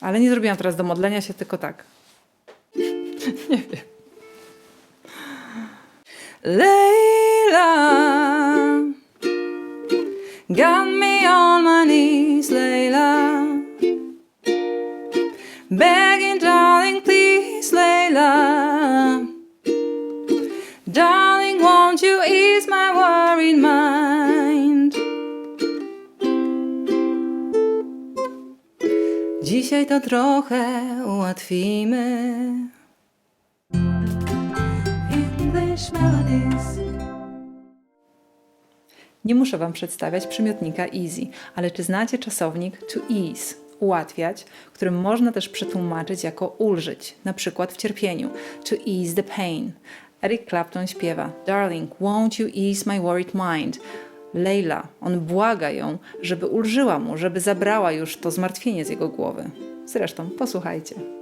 Ale nie zrobiłam teraz do modlenia się, tylko tak. nie wiem. Layla Got me on my knees, Layla Begging, darling, please, Layla Darling, won't you ease my Dzisiaj to trochę ułatwimy. English melodies. Nie muszę Wam przedstawiać przymiotnika easy, ale czy znacie czasownik to ease, ułatwiać, którym można też przetłumaczyć jako ulżyć, na przykład w cierpieniu, to ease the pain. Eric Clapton śpiewa Darling, won't you ease my worried mind? Leila, on błaga ją, żeby ulżyła mu, żeby zabrała już to zmartwienie z jego głowy. Zresztą, posłuchajcie.